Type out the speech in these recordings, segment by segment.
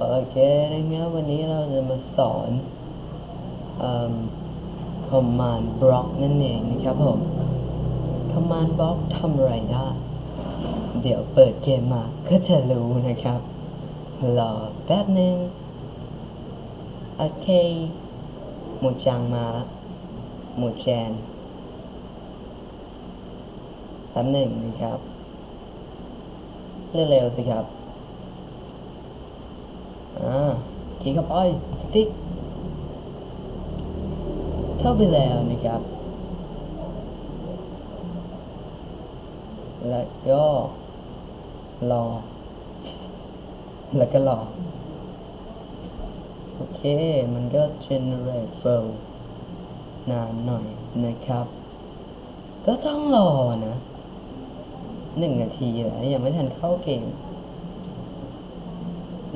โอเคนะครับวันนี้เราจะมาสอนอ่อ command block นั่นเองนะครับผม command block ทำอะไรได้ เดี๋ยวเปิดเกมมาก็จะรู้นะครับ รอแป๊บหนึ่งโอเค หมูจังมาละหมูแจนแป๊บหนึ่งนะครับ เร็วๆสิครับ อ่าคลิกเข้าไปติ๊กเข้าไปแล้วนะครับแล้วก็รอ แล้วก็รอ โอเค มันก็ generate flow นานหน่อยนะครับ ก็ต้องรอนะหนึ่งนาทีแล้วยังไม่ทันเข้าเกม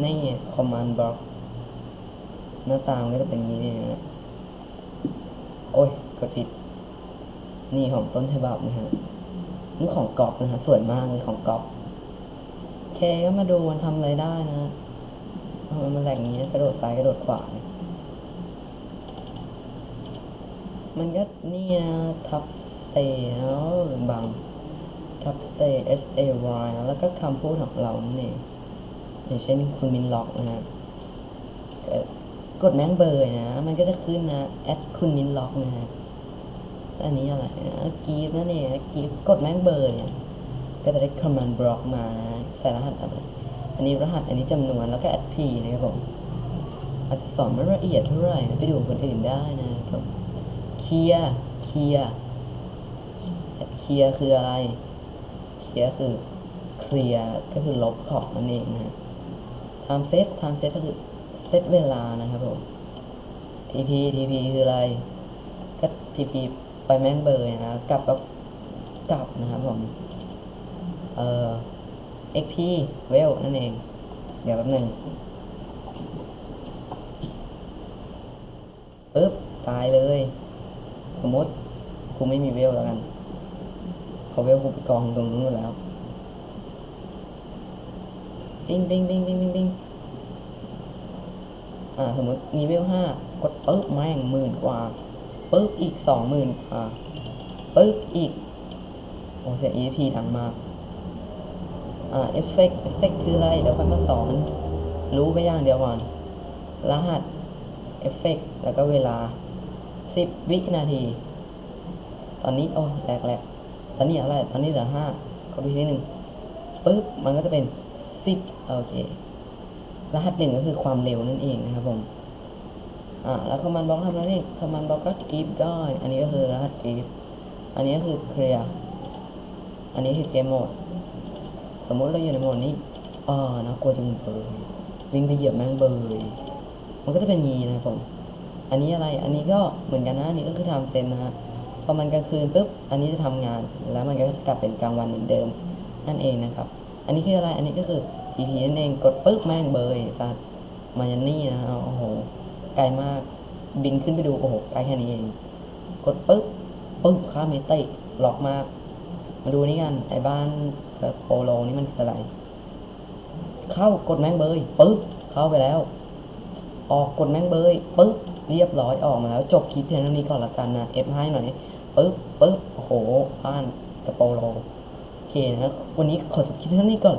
นี่ไง command block หน้าตามนก็จะเป็นอย่างนี้นะโอ้ยกดผิดนี่ของต้นฉบับนะฮะนี่ของกรอบนะฮะสวยมากเลยของกรอบโอเคก็มาดูมันทำอะไรได้นะทำไมมันแหลกอย่างนี้กระโดดซ้ายกระโดดขวาเนี่ยมันก็นี่นะทับเซเนาะบางทับเซ S A Y แล้วก็คำพูดของเรานั่นเอย่างเช่นคุณมินล็อกนะฮะกดแมงเบอร์นะ มันก็จะขึ้นนะแอดคุณมินล็อกนะฮะอันนี้อะไรนะกีฟนั่นเองกีฟกดแมงเบอร์เนี่ยก็จะได้ command block มานะใส่รหัสอะไรอันนี้รหัสอันนี้จำนวนแล้วก็ add p นะครับผมอาจจะสอนไม่ละเอียดเท่าไหร่นะไปดูคนอื่นได้นะครับเคลียเคลียเคลียคืออะไร เคลียคือเคลียก็คือลบขอบนั่นเองนะ time set time set ก็คือเซตเวลานะครับผม tp tp คืออะไร ก็ tp ไปแม่งเบอร์นะกลับก็กลับนะครับผม เอ่อ xt เวลนั่นเอง เดี๋ยวแป๊บหนึงปึ๊บ ตายเลย สมมติกูไม่มีเวลแล้วกันเพราะเวลกูไปกองตรงนู้นหมดแล้ว ปิ้งปิ้งปิ้งปิ้งปิ้งปิ้งอ่าสมมติมีเวลห้ากดปึ๊บแม่างหมื่นกว่าปึ๊บอีกสองหมื่นกว่าปึ๊บอีกโอ้เสีย EFP ดังมากอ่าเอฟเฟกเอฟเฟกคืออะไรเดี๋ยวค่อยมาสอนรู้ไปอย่างเดียวก่อนรหัสเอฟเฟกแล้วก็เวลาสิบวินาที ตอนนี้โอ้แหลกแหลกตอนนี้อะไรตอนนี้เหลือห้าก็ไปที่หนึ่งปึ๊บมันก็จะเป็น สิบโอเค รหัสหนึ่งก็คือความเร็วนั่นเองนะครับผม อ่า แล้วคอมมานด์บล็อกทำอะไรนี่คอมมานด์บล็อกก็กรีฟได้ อันนี้ก็คือรหัสกรีฟอันนี้ก็คือเคลียร์อันนี้คือเกมโหมด สมมติเราอยู่ในโหมดนี้อ่านะกลัวจังเลยวิ่งไปเหยียบแมงเบยมันก็จะเป็นยีนะครับผม อันนี้อะไร อันนี้ก็เหมือนกันนะ อันนี้ก็คือทำเซนนะฮะพอมันกลางคืนปุ๊บ อันนี้จะทำงาน แล้วมันก็จะกลับเป็นกลางวันเหมือนเดิม นั่นเองนะครับ อันนี้คืออะไร อันนี้ก็คือ TP นั่นเอง กดปุ๊บแม่งเบยสัตว์มายันนี่นะฮะโอ้โห ไกลมาก บินขึ้นไปดู โอ้โห ไกลแค่นี้เอง กดปุ๊บปุ๊บข้ามเมตติล็อกมาก มาดูนี่กัน ไอ้บ้านโปโลนี่มันคืออะไร เข้ากดแม่งเบยปุ๊บ เข้าไปแล้ว ออกกดแม่งเบยปุ๊บ เรียบร้อยออกมาแล้ว จบคลิปเพียงเท่านี้ก่อนละกันนะ F ให้หน่อยปึ๊บปึ๊บโอ้โหบ้านกระโปโล เคนะครับวันนี้ขอจบคลิปเท่านี้ก่อน